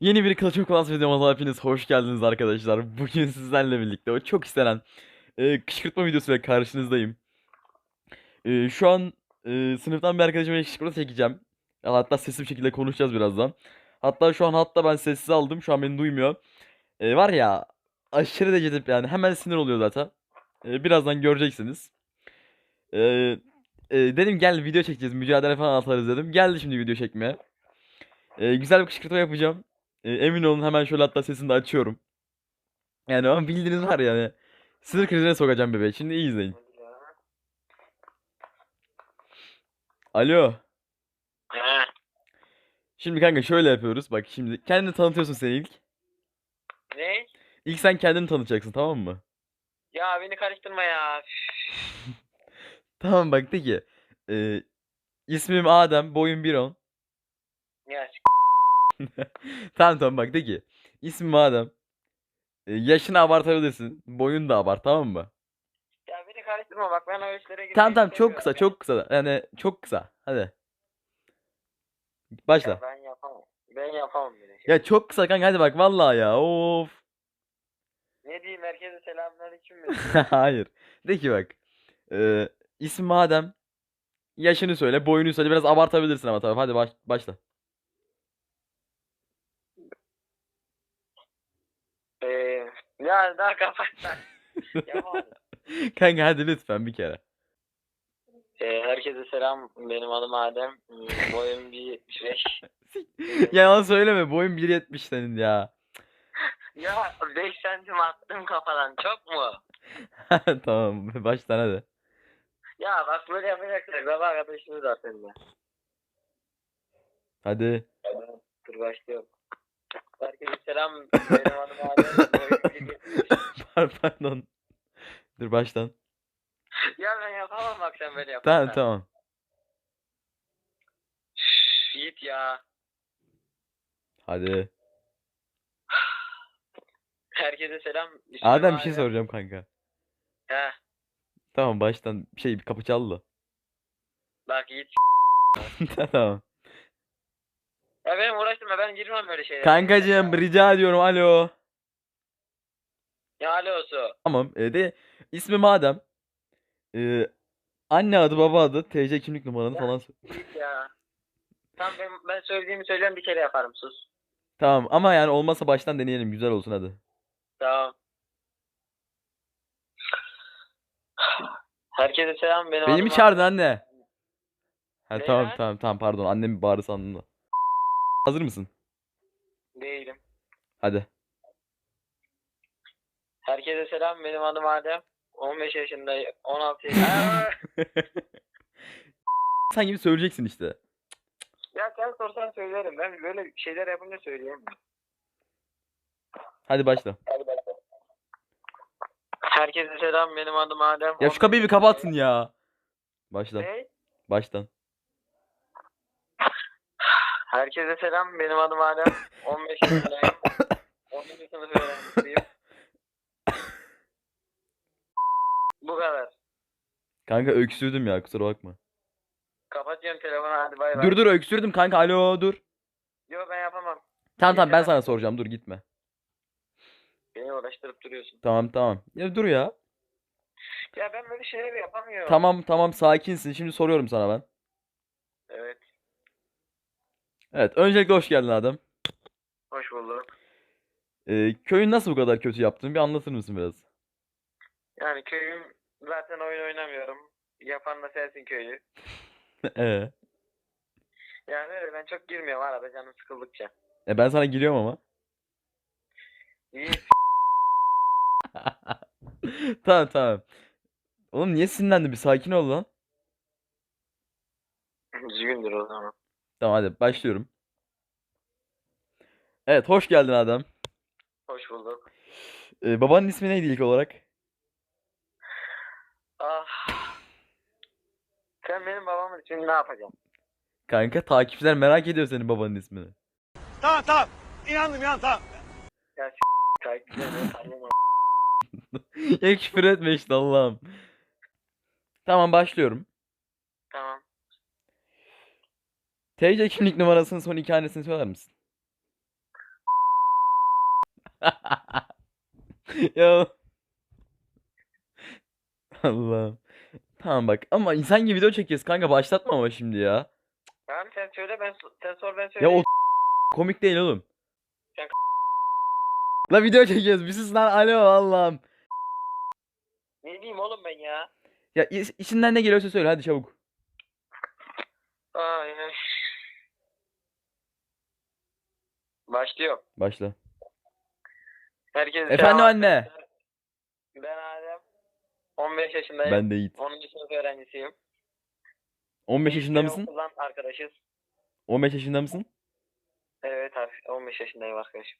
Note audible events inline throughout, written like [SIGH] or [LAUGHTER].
Yeni bir Clash of Clans videomuza hepiniz hoş geldiniz arkadaşlar. Bugün sizlerle birlikte o çok istenen e, kışkırtma videosuyla karşınızdayım. E, şu an e, sınıftan bir arkadaşıma kışkırtma çekeceğim. Hatta sesli bir şekilde konuşacağız birazdan. Hatta şu an hatta ben sessiz aldım. Şu an beni duymuyor. E, var ya aşırı derecede yani hemen sinir oluyor zaten. E, birazdan göreceksiniz. E, e, dedim gel video çekeceğiz. Mücadele falan atarız dedim. Geldi şimdi video çekmeye. E, güzel bir kışkırtma yapacağım. E, emin olun hemen şöyle hatta sesini de açıyorum. Yani ama bildiğiniz var yani. Sinir krizine sokacağım bebeği. Şimdi iyi izleyin. Alo. Şimdi kanka şöyle yapıyoruz. Bak şimdi kendini tanıtıyorsun sen ilk. Ne? İlk sen kendini tanıtacaksın tamam mı? Ya beni karıştırma ya. [LAUGHS] Tamam bak de ki. E, ismim Adem. Boyum 1.10. [LAUGHS] Tamam tamam bak de ki. İsmim Adem. E, yaşını abartabilirsin. Boyunu da abart tamam mı? ya beni karıştırma bak ben o işlere Tamam tamam çok kısa çok kısa. Yani çok kısa. Hadi. Başla. Ya ben yapamam. Ben yapamam şey. Ya çok kısa kanka hadi bak vallahi ya. Of. Ne diyeyim herkese selamünaleyküm mi? [LAUGHS] Hayır. De ki bak. E, ismim Adem. Yaşını söyle, boyunu söyle. Biraz abartabilirsin ama tabii. Hadi baş, başla. Eee [LAUGHS] ya daha. Yapamam. Kanka hadi lütfen bir kere. Eee herkese selam. Benim adım Adem. Hmm, Boyum 1.75. [LAUGHS] Yalan söyleme. Boyun 1.70 senin ya. ya 5 santim attım kafadan çok mu? [LAUGHS] Tamam. Baştan hadi. Ya bak böyle yapacaklar. Baba arkadaşımız zaten de. Hadi. Dur başlıyorum. Herkese selam. Benim adım Adem. Boyum 1.75. Par- Pardon. Dur baştan. Ya ben yapamam sen böyle yaparsan. Tamam tamam. Üf, Yiğit ya. Hadi. Herkese selam. İsmim Adem bir şey Adem. soracağım kanka. He. Tamam baştan şey bir kapı çaldı. Bak Yiğit. [LAUGHS] Tamam. Ya benim uğraştırma ben girmem böyle şeylere. Kankacığım rica ediyorum alo. Ya alosu. Tamam. E, de ismim Adem. E, anne adı baba adı TC kimlik numaranı falan. sor- [LAUGHS] ya. Tamam ben, ben söylediğimi söylüyorum bir kere yaparım sus. Tamam ama yani olmazsa baştan deneyelim. Güzel olsun hadi. Tamam. Herkese selam benim Beni mi çağırdın anne? Ha Ne tamam tamam tamam pardon. Annem bağırı sandım da. Hazır mısın? Değilim. Hadi. Herkese selam benim adım Adem. 15 yaşındayım. 16 yaşındayım. [LAUGHS] Sen gibi söyleyeceksin işte. ya sen sorsan söylerim. Ben böyle şeyler yapınca söyleyemiyorum. Hadi başla. Hadi başla. Herkese selam benim adım Adem. Ya şu 15 kapıyı bir yaşındayım. ya. Başla. Ne? Baştan. Herkese selam benim adım Adem. [LAUGHS] 15 yaşındayım. 10. sınıf öğrencisiyim. Bu kadar. Kanka öksürdüm ya kusura bakma. Kapatıyorum telefonu hadi bay bay. Dur dur öksürdüm kanka alo dur. Yok ben yapamam. Tamam tamam ben sana soracağım dur gitme. Beni uğraştırıp duruyorsun. Tamam tamam. Ya dur ya. Ya ben böyle şeyleri yapamıyorum. Tamam tamam sakinsin. Şimdi soruyorum sana ben. Evet. Evet öncelikle hoş geldin Adem. Hoş bulduk. Ee, köyün nasıl bu kadar kötü yaptın bir anlatır mısın biraz? Yani köyüm zaten oyun oynamıyorum. Yapan da sensin köyü. [LAUGHS] Ee, Yani öyle ben çok girmiyorum arada canım sıkıldıkça. e ben sana giriyorum ama. İyi. [LAUGHS] Tamam tamam. Oğlum niye sinirlendin bir sakin ol lan. [LAUGHS] Üzgündür o zaman. Tamam hadi başlıyorum. Evet hoş geldin Adem. Hoş bulduk. Ee, babanın ismi neydi ilk olarak? Ah. Sen benim babamın için ne yapacaksın? Kanka takipçiler merak ediyor senin babanın ismini. Tamam tamam. İnandım ya tamam. Ya s*** takipçilerini tanımam. [LAUGHS] ya küfür etme işte Allah'ım. Tamam başlıyorum. Tamam. TC kimlik numarasının son iki hanesini söyler misin? [LAUGHS] ya Allah'ım. Tamam bak ama insan gibi video çekeceğiz kanka başlatma ama şimdi ya. Tamam sen söyle ben sen sor ben Ya söyleyeyim. o [LAUGHS] komik değil oğlum. Sen- [LAUGHS] La video çekeceğiz. Bir sus lan alo Allah'ım. Ne diyeyim oğlum ben ya? Ya iş- içinden ne geliyorsa söyle hadi çabuk. Ay, Başlıyor. Başla. Herkese Efendim selam anne. Ben Adem. 15 yaşındayım. Ben de Yiğit. 10. sınıf öğrencisiyim. 15 yaşında Biz mısın? Okuldan arkadaşız. 15 yaşında mısın? Evet abi 15 yaşındayım arkadaşım.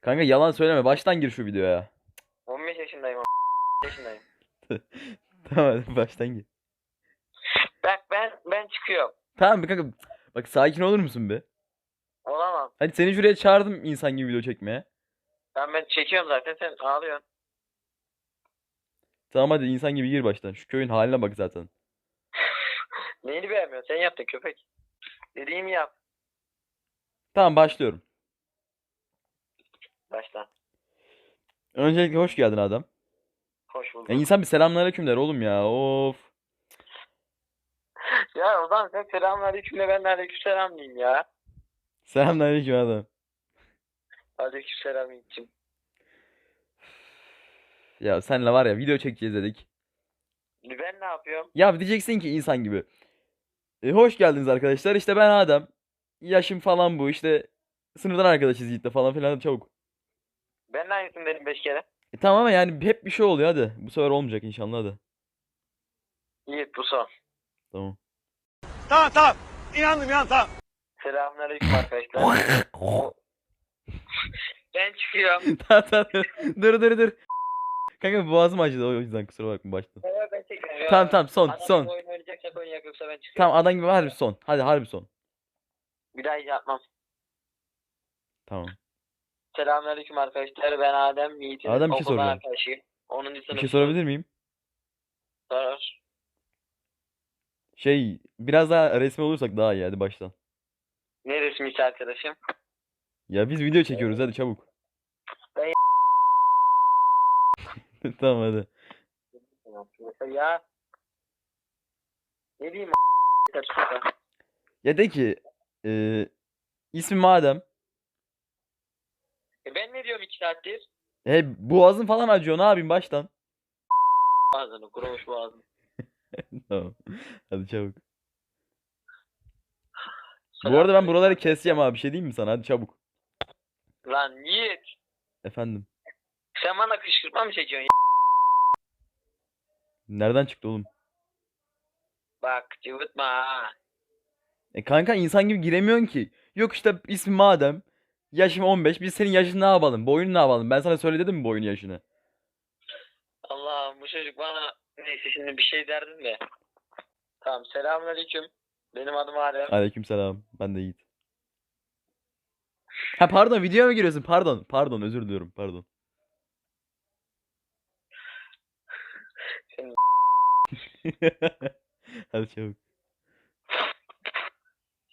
Kanka yalan söyleme. Baştan gir şu videoya. 15 yaşındayım. yaşındayım. [LAUGHS] Tamam baştan gir. Bak ben ben çıkıyorum. Tamam bir kanka. Bak sakin olur musun be? Olamam. Hadi seni şuraya çağırdım insan gibi video çekmeye. Ben ben çekiyorum zaten sen ağlıyorsun. Tamam hadi insan gibi gir baştan. Şu köyün haline bak zaten. [LAUGHS] Neyini beğenmiyorsun? Sen yaptın köpek. Dediğimi yap. Tamam başlıyorum. Başla. Öncelikle hoş geldin adam. Hoş bulduk. Ya insan bir selamünaleyküm der oğlum ya. Of. [LAUGHS] Ya o zaman sen selamünaleyküm de ben de aleykümselam diyeyim ya. Selamünaleyküm adam. Aleykümselam Yiğit'cim. Ya senle var ya video çekeceğiz dedik. Ben ne yapıyorum? Ya diyeceksin ki insan gibi. E, hoş geldiniz arkadaşlar. İşte ben Adem. Yaşım falan bu. İşte sınıftan arkadaşız Yiğit'le falan filan. Çabuk. Ben de aynısını dedim 5 kere. E, tamam ama yani hep bir şey oluyor hadi. Bu sefer olmayacak inşallah hadi. Yiğit bu son. Tamam. Tamam tamam. İnandım ya tamam. Selamünaleyküm arkadaşlar. ben çıkıyorum. [LAUGHS] tamam tamam. Dur dur dur. Kanka boğazım acıdı o yüzden kusura bakma baştan. Evet ben çekiyorum. Tamam tamam son Adam son. gibi oyun oynayacaksak oynayak yoksa ben çıkıyorum. Tamam adam gibi harbi son. Hadi harbi son. Bir daha yapmam. Tamam. Selamünaleyküm arkadaşlar. Ben Adem Yiğit'in Adem, bir şey okuldan soracağım. arkadaşıyım. 10. Bir sınıf. şey sorabilir miyim? Sor. Şey biraz daha resmi olursak daha iyi hadi baştan. Ne resmisi arkadaşım? Ya biz video çekiyoruz hadi çabuk. Ben- [LAUGHS] tamam hadi. Ya. Ne diyeyim a**? Ya de ki e, ismi madem E ben ne diyorum 2 saattir? he boğazın falan acıyor ne yapayım baştan. Ağzını kurumuş boğazım. [LAUGHS] Tamam. Hadi çabuk. Bu arada ben buraları keseceğim abi bir şey diyeyim mi sana? Hadi çabuk. Lan Yiğit. Efendim. Sen bana kışkırtma mı çekiyorsun? Nereden çıktı oğlum? Bak cıvıtma ha. E kanka insan gibi giremiyorsun ki. Yok işte ismi madem. Yaşım 15. Biz senin yaşını ne yapalım? Boyunu ne yapalım? Ben sana söyledim mi boyun yaşını? Allah'ım bu çocuk bana neyse şimdi bir şey derdim de. Tamam selamünaleyküm. Benim adım Adem. Aleykümselam. Ben de Yiğit. Ha pardon videoya mı giriyorsun? Pardon. Pardon özür diliyorum. Pardon. Senin [LAUGHS] Hadi çabuk.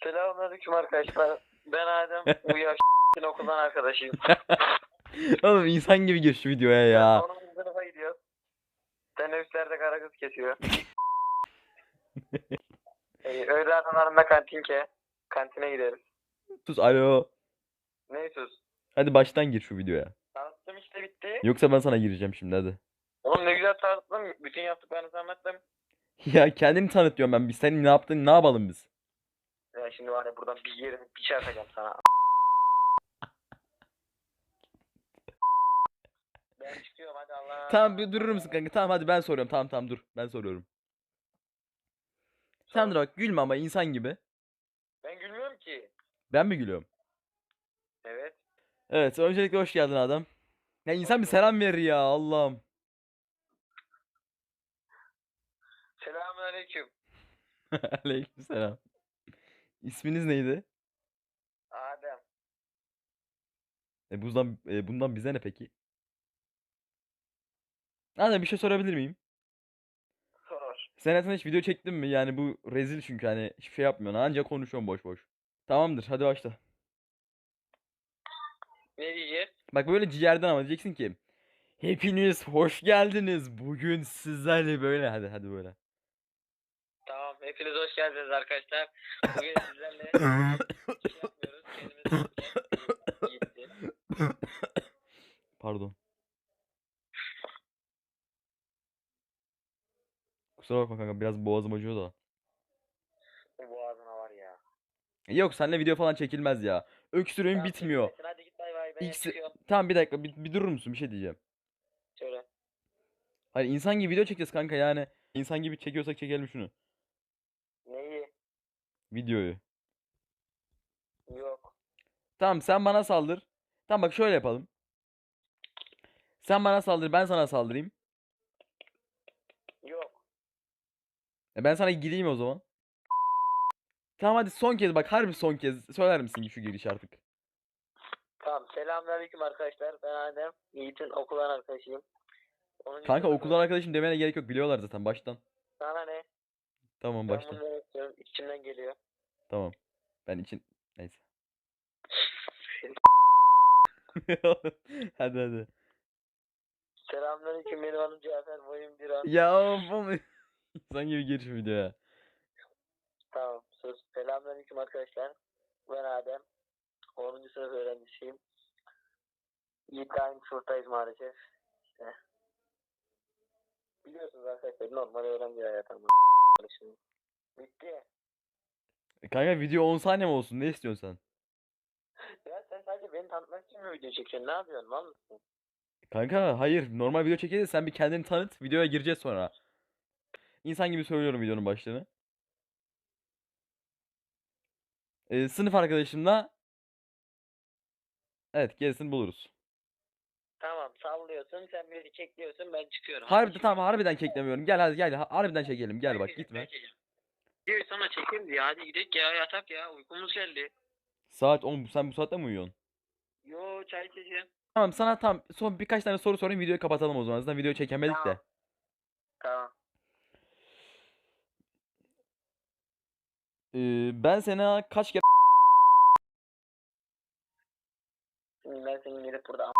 Selamünaleyküm arkadaşlar. Ben Adem. [LAUGHS] Bu yaş okuldan arkadaşıyım. [LAUGHS] Oğlum insan gibi gir şu videoya ya. Onun sınıfa gidiyor. Teneffüslerde kara kız kesiyor. Ee, öğle aralarında kantinke. Kantine gideriz. Sus alo. Ne sus? Hadi baştan gir şu videoya. Tanıttım işte bitti. Yoksa ben sana gireceğim şimdi hadi. Oğlum ne güzel tanıttım. Bütün yaptıklarınızı anlattım. [LAUGHS] Ya kendini tanıt diyorum ben. Biz senin ne yaptığını ne yapalım biz? Ya şimdi var ya buradan bir yerin bir şey atacağım sana. Ben çıkıyorum hadi Allah'a. Tamam bir durur musun kanka? Tamam hadi ben soruyorum. Tamam tamam dur. Ben soruyorum. Tamam dur bak gülme ama insan gibi. Ben gülmüyorum ki. Ben mi gülüyorum? Evet. Evet öncelikle hoş geldin adam. Ya insan bir selam verir ya Allah'ım. Selamünaleyküm. [LAUGHS] Aleykümselam. İsminiz neydi? Adem. E bundan, e, bundan bize ne peki? Adem bir şey sorabilir miyim? Sen hayatında hiç video çektin mi? Yani bu rezil çünkü hani hiçbir şey yapmıyorsun. Anca konuşuyorsun boş boş. Tamamdır hadi başla. Ne diyeceğiz? Bak böyle ciğerden ama diyeceksin ki Hepiniz hoş geldiniz. Bugün sizlerle böyle hadi hadi böyle. Tamam. Hepiniz hoş geldiniz arkadaşlar. Bugün sizlerle [LAUGHS] şey yapmıyoruz. Kendimiz. Pardon. Kusura bakma kanka biraz boğazım acıyor da. Bu boğazına var ya. Yok seninle video falan çekilmez ya. Öksürüğüm Tamam, bitmiyor. çekilmesin. Hadi git bay bay. Ben çıkıyorum. Tamam bir dakika bir, bir durur musun bir şey diyeceğim. Şöyle. Hayır insan gibi video çekeceğiz kanka yani. İnsan gibi çekiyorsak çekelim şunu. Neyi? Videoyu. Yok. Tamam sen bana saldır. Tamam bak şöyle yapalım. Sen bana saldır ben sana saldırayım. Yok. E ben sana gideyim o zaman. Tamam hadi son kez bak harbi son kez söyler misin şu giriş artık? Tamam. Selamünaleyküm arkadaşlar. Ben Adem. Yiğit'in okuldan arkadaşıyım. Onuncu Kanka sınıf okuldan arkadaşım demene gerek yok biliyorlar zaten baştan. Sana ne? Tamam Ben baştan. istiyorum. İçimden geliyor. Tamam. Ben için neyse. [LAUGHS] hadi hadi. Selamünaleyküm. Benim adım Cafer. Boyum bir an. Ya of oğlum. [LAUGHS] İnsan gibi gir şu videoya. Tamam. Söz. Selamünaleyküm arkadaşlar. Ben Adem. 10. sınıf öğrencisiyim. Aynı sınıftayız maalesef. İşte. Biliyorsunuz arkadaşlar normal öğrenci hayatı ama. Şimdi. [LAUGHS] Bitti. E Kanka video 10 saniye mi olsun ne istiyorsun sen? [LAUGHS] Ya sen sadece beni tanıtmak için mi video çekiyorsun? Ne yapıyorsun? Mal mısın? Kanka hayır normal video çekeceğiz sen bir kendini tanıt videoya gireceğiz sonra. İnsan gibi söylüyorum videonun başlığını. Ee, sınıf arkadaşımla Evet gerisini buluruz. Tamam sallıyorsun. Sen beni kekliyorsun. Ben çıkıyorum. Harbi tamam harbiden keklemiyorum. Gel hadi gel ha- harbiden çekelim. Gel bak gitme. Bir sana çekeyim diye hadi gidelim ya yatak ya uykumuz geldi. Saat 10 sen bu saatte mi uyuyorsun? Yo çay içeceğim. Tamam sana tam son birkaç tane soru sorayım videoyu kapatalım o zaman. Zaten video çekemedik de. Tamam. Ee, ben sana kaç kere ben senin gelip burada am-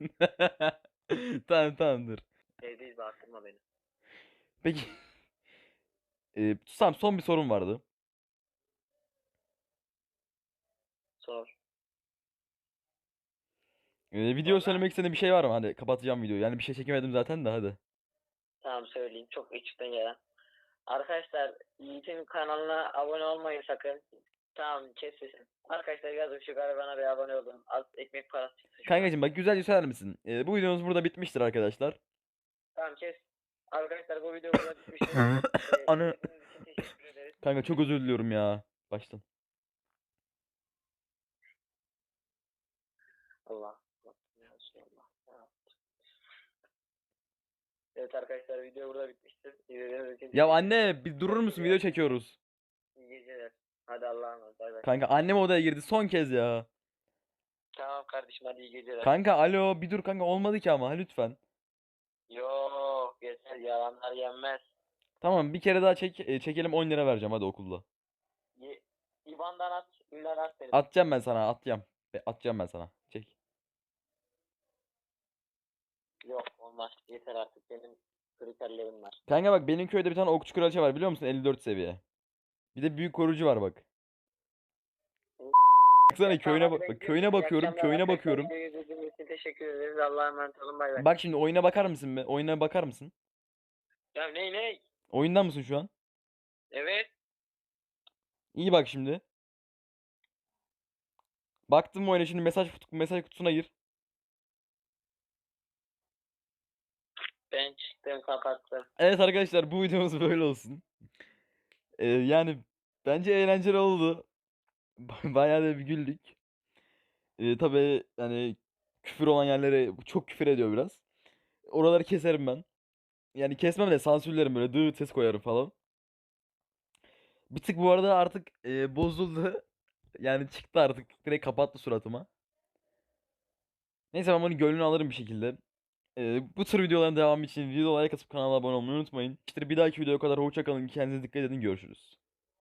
[LAUGHS] Tamam tamam dur. evdeyiz bağırtma beni. Peki. [LAUGHS] Ee, tamam son bir sorum vardı. Sor. Ee, video Sonra? söylemek istediğin bir şey var mı? Hadi kapatacağım videoyu. Yani bir şey çekemedim zaten de hadi. Tamam söyleyeyim çok içten gelen. Arkadaşlar Yiğit'in kanalına abone olmayın sakın. Tamam kes sesini. Arkadaşlar yazın şu garibana bir abone olun. Az ekmek parası çıksın. Kankacığım bak güzelce söyler misin? Ee, bu videomuz burada bitmiştir arkadaşlar. Tamam kes. Arkadaşlar bu video burada bitmiştir. [LAUGHS] Ee, Anı- izlediğiniz için teşekkür ederiz. Kanka çok özür diliyorum ya. Baştan. Allah. Allah. Ya Resulallah. Ya. Evet arkadaşlar video burada bitmiştir. İzlediğiniz için Ya anne bir durur musun? Video çekiyoruz. İyi geceler. Hadi Allah'a emanet. Bay bay. Kanka annem odaya girdi son kez ya. Tamam kardeşim hadi iyi geceler. Kanka alo bir dur kanka olmadı ki ama lütfen. Yok yeter yalanlar yenmez. Tamam bir kere daha çek e, çekelim 10 lira vereceğim hadi okulda. Ye, İvan'dan at. Ünler at beni. Atacağım ben sana atacağım. Be- Atacağım ben sana. Çek. Yok olmaz. Yeter artık benim kriterlerim var. Kanka bak benim köyde bir tane okçu kraliçe var biliyor musun? 54 seviye. Bir de büyük korucu var bak. [LAUGHS] Baksana köyüne bak, köyüne bakıyorum, köyüne bakıyorum. Teşekkür ederiz. Allah'a emanet olun. Bay bay. Bak şimdi oyuna bakar mısın be? Oyuna bakar mısın? Ya ne ne? Oyunda mısın şu an? Evet. İyi bak şimdi. Baktın mı oyuna şimdi mesaj kutu- mesaj kutusuna gir. Ben çıktım kapattım. Evet arkadaşlar bu videomuz böyle olsun. Ee, yani bence eğlenceli oldu. [LAUGHS] Bayağı da bir güldük. Ee, tabii yani küfür olan yerlere çok küfür ediyor biraz. Oraları keserim ben. Yani kesmem de sansürlerim böyle dığı ses koyarım falan. Bir tık bu arada artık e, bozuldu. [LAUGHS] Yani çıktı artık. Direkt kapattı suratıma. Neyse ben bunu gönlünü alırım bir şekilde. Ee, bu tür videoların devamı için videoya like atıp kanala abone olmayı unutmayın. İşte bir dahaki videoya kadar hoşça kalın. Kendinize dikkat edin. Görüşürüz.